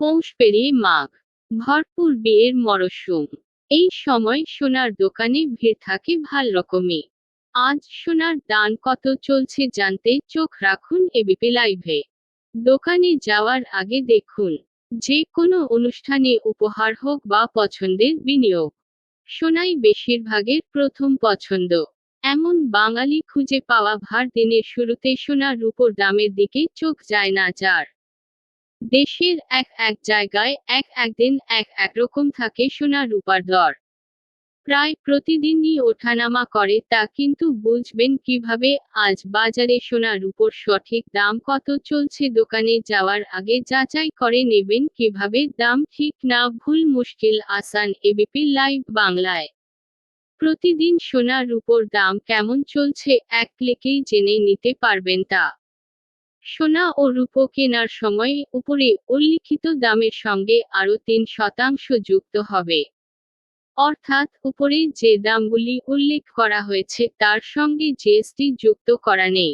পৌষ পেরিয়ে মাঘ। ভরপুর বিয়ের মরশুম। এই সময় সোনার দোকানে ভিড় থাকে ভালো রকমই। আজ সোনার দান কত চলছে জানতে চোখ রাখুন এবিপি লাইভে দোকানে যাওয়ার আগে দেখুন, যে কোনো অনুষ্ঠানে উপহার হোক বা পছন্দের বিনিয়োগ। সোনাই বেশিরভাগের প্রথম পছন্দ। এমন বাঙালি খুঁজে পাওয়া ভার দিনের শুরুতে সোনার রূপোর দামের দিকে চোখ যায় না যার। দেশের এক এক জায়গায় এক এক দিন এক এক রকম থাকে সোনা রূপার দর। প্রায় প্রতিদিনই ওঠানামা করে তা কিন্তু বুঝবেন কীভাবে আজ বাজারে সোনা রূপোর সঠিক দাম কত চলছে দোকানে যাওয়ার আগে যাচাই করে নেবেন কীভাবে দাম ঠিক না ভুল মুশকিল আসান এবিপি লাইভ বাংলায়। প্রতিদিন সোনা রূপোর দাম কেমন চলছে এক ক্লিকেই জেনে নিতে পারবেন তা। সোনা ও রূপো কেনার সময় উপরে উল্লিখিত দামের সঙ্গে আরও তিন শতাংশ যুক্ত হবে। অর্থাৎ উপরে যে দামগুলি উল্লেখ করা হয়েছে তার সঙ্গে জিএসটি যুক্ত করা নেই।